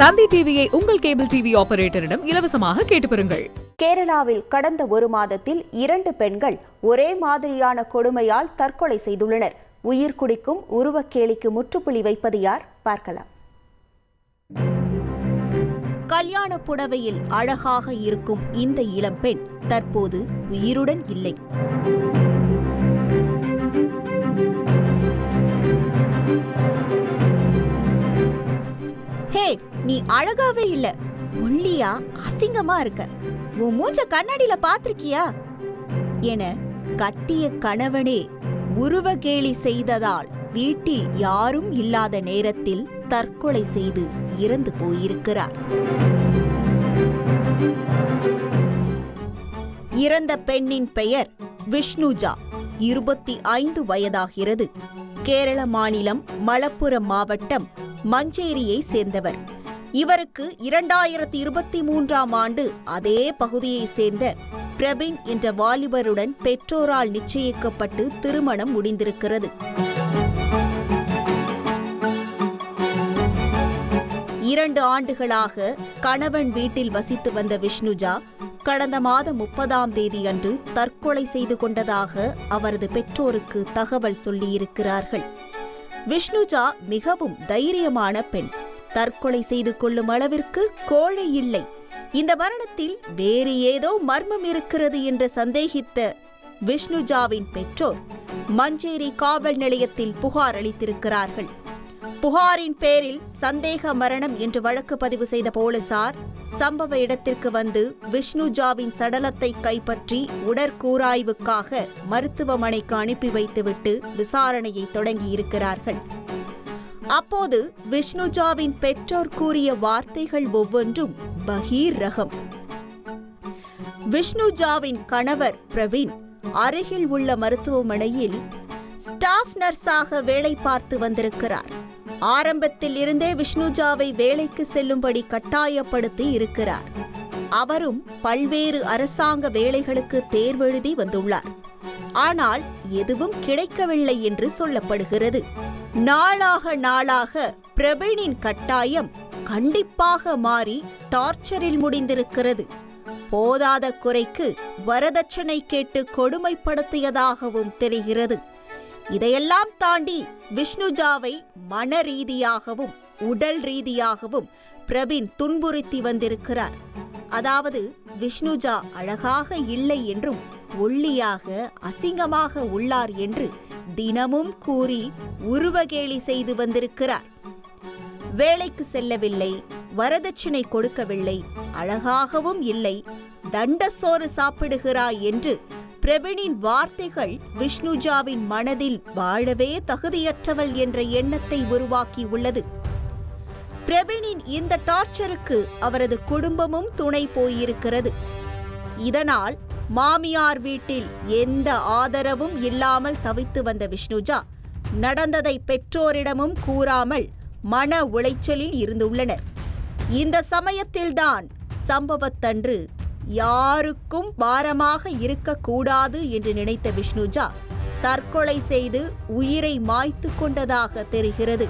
தந்தி டிவியை உங்கள் cable TV ஆபரேட்டரிடம் இலவசமாக கேட்டு பெறுங்கள். கேரளாவில் கடந்த ஒரு மாதத்தில் இரண்டு பெண்கள் ஒரே மாதிரியான கொடுமையால் தற்கொலை செய்துள்ளனர். உயிர் குடிக்கும் உருவக்கேலிக்கு முற்றுப்புள்ளி வைப்பது யார்? பார்க்கலாம். கல்யாண புடவையில் அழகாக இருக்கும் இந்த இளம்பெண் தற்போது உயிருடன் இல்லை. நீ அழகாவே இல்ல. ஒல்லியா அசிங்கமா இருக்க. உன் மூஞ்ச கண்ணாடியில பாத்திருக்கியா? என கட்டிய கணவனே உருவகேலி செய்ததால் வீட்டில் யாரும் இல்லாத நேரத்தில் தற்கொலை செய்து இறந்து போயிருக்கிறார். இறந்த பெண்ணின் பெயர் விஷ்ணுஜா. இருபத்தி ஐந்து வயதாகிறது. கேரள மாநிலம் மலப்புரம் மாவட்டம் மஞ்சேரியை சேர்ந்தவர். இவருக்கு இரண்டாயிரத்தி இருபத்தி மூன்றாம் ஆண்டு அதே பகுதியை சேர்ந்த பிரபின் என்ற வாலிபருடன் பெற்றோரால் நிச்சயிக்கப்பட்டு திருமணம் முடிந்திருக்கிறது. இரண்டு ஆண்டுகளாக கணவன் வீட்டில் வசித்து வந்த விஷ்ணுஜா கடந்த மாதம் முப்பதாம் தேதி அன்று தற்கொலை செய்து கொண்டதாக அவரது பெற்றோருக்கு தகவல் சொல்லியிருக்கிறார்கள். விஷ்ணுஜா மிகவும் தைரியமான பெண். தற்கொலை செய்து கொள்ளும் அளவிற்கு கோழை இல்லை. இந்த மரணத்தில் வேறு ஏதோ மர்மம் இருக்கிறது என்று சந்தேகித்த விஷ்ணுஜாவின் பெற்றோர் மஞ்சேரி காவல் நிலையத்தில் புகார் அளித்திருக்கிறார்கள். புகாரின் பேரில் சந்தேக மரணம் என்று வழக்கு பதிவு செய்த போலீசார் சம்பவ இடத்திற்கு வந்து விஷ்ணுஜாவின் சடலத்தை கைப்பற்றி உடற்கூராய்வுக்காக மருத்துவமனைக்கு அனுப்பி வைத்துவிட்டு விசாரணையை தொடங்கியிருக்கிறார்கள். அப்போது விஷ்ணுஜாவின் பெற்றோர் கூறிய வார்த்தைகள் ஒவ்வொன்றும் பகீர் ரகம். விஷ்ணுஜாவின் கணவர் பிரவீன் அருகில் உள்ள மருத்துவமனையில் ஸ்டாஃப் நர்ஸாக வேலை பார்த்து வந்திருக்கிறார். ஆரம்பத்தில் இருந்தே விஷ்ணுஜாவை வேலைக்கு செல்லும்படி கட்டாயப்படுத்தி இருக்கிறார். அவரும் பல்வேறு அரசாங்க வேலைகளுக்கு தேர்வெழுதி வந்துள்ளார். ஆனால் எதுவும் கிடைக்கவில்லை என்று சொல்லப்படுகிறது. நாளாக நாளாக பிரவீனின் கட்டாயம் கண்டிப்பாக மாறி டார்ச்சரில் முடிந்திருக்கிறது. போதாத குறைக்கு வரதட்சணை கேட்டு கொடுமைப்படுத்தியதாகவும் தெரிகிறது. இதையெல்லாம் தாண்டி விஷ்ணுஜாவை மன ரீதியாகவும் உடல் ரீதியாகவும் பிரவீன் துன்புறுத்தி வந்திருக்கிறார். அதாவது விஷ்ணுஜா அழகாக இல்லை என்றும் ஒல்லியாக அசிங்கமாக உள்ளார் என்று தினமும் கூறி உருவகேலி செய்து வந்திருக்கிறார். வேலைக்கு செல்லவில்லை வரதட்சணை கொடுக்கவில்லை அழகாகவும் இல்லை தண்டசோறு சாப்பிடுகிறாய் என்று பிரவீனின் வார்த்தைகள் விஷ்ணுஜாவின் மனதில் வாழவே தகுதியற்றவள் என்ற எண்ணத்தை உருவாக்கி உள்ளது. பிரவீனின் இந்த டார்ச்சருக்கு அவரது குடும்பமும் துணை போயிருக்கிறது. இதனால் மாமியார் வீட்டில் எந்த ஆதரவும் இல்லாமல் தவித்து வந்த விஷ்ணுஜா நடந்ததை பெற்றோரிடமும் கூறாமல் மன உளைச்சலில் இருந்துள்ளனர். இந்த சமயத்தில்தான் சம்பவத்தன்று யாருக்கும் பாரமாக இருக்கக்கூடாது என்று நினைத்த விஷ்ணுஜா தற்கொலை செய்து உயிரை மாய்த்து கொண்டதாக தெரிகிறது.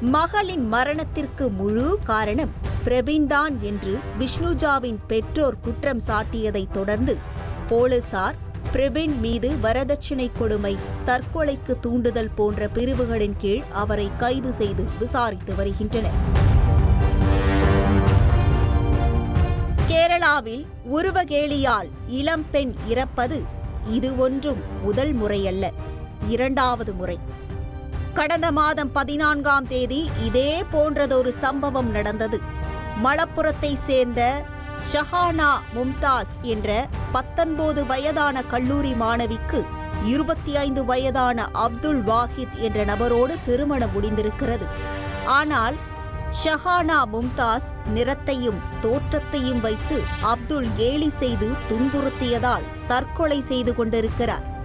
மகளின் மரணத்திற்கு முழு காரணம் பிரவீன்தான் என்று விஷ்ணுஜாவின் பெற்றோர் குற்றம் சாட்டியதைத் தொடர்ந்து போலீசார் பிரவீன் மீது வரதட்சணை கொடுமை தற்கொலைக்கு தூண்டுதல் போன்ற பிரிவுகளின் கீழ் அவரை கைது செய்து விசாரித்து வருகின்றனர். கேரளாவில் உருவகேலியால் இளம்பெண் இறப்பது இது ஒன்றும் முதல் முறையல்ல. இரண்டாவது முறை. கடந்த மாதம் பதினான்காம் தேதி இதே போன்றதொரு சம்பவம் நடந்தது. மலப்புரத்தை சேர்ந்த ஷஹானா மும்தாஸ் என்ற பத்தொன்பது வயதான கல்லூரி மாணவிக்கு இருபத்தி ஐந்து வயதான அப்துல் வாஹித் என்ற நபரோடு திருமணம் முடிந்திருக்கிறது. ஆனால் ஷஹானா மும்தாஸ் நிறத்தையும் தோற்றத்தையும் வைத்து அப்துல் கேலி செய்து துன்புறுத்தியதால் தற்கொலை செய்து கொண்டிருக்கிறார்.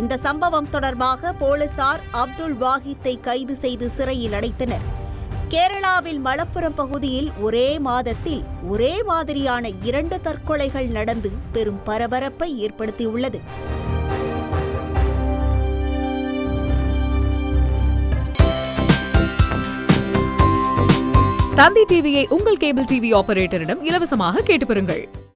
இந்த சம்பவம் தொடர்பாக போலீசார் அப்துல் வாஹித்தை கைது செய்து சிறையில் அடைத்தனர். கேரளாவில் மலப்புரம் பகுதியில் ஒரே மாதத்தில் ஒரே மாதிரியான இரண்டு தற்கொலைகள் நடந்து பெரும் பரபரப்பை ஏற்படுத்தியுள்ளது. தந்தி டிவியை உங்கள் கேபிள் டிவி ஆபரேட்டரிடம் இலவசமாக கேட்டு பெறுங்கள்.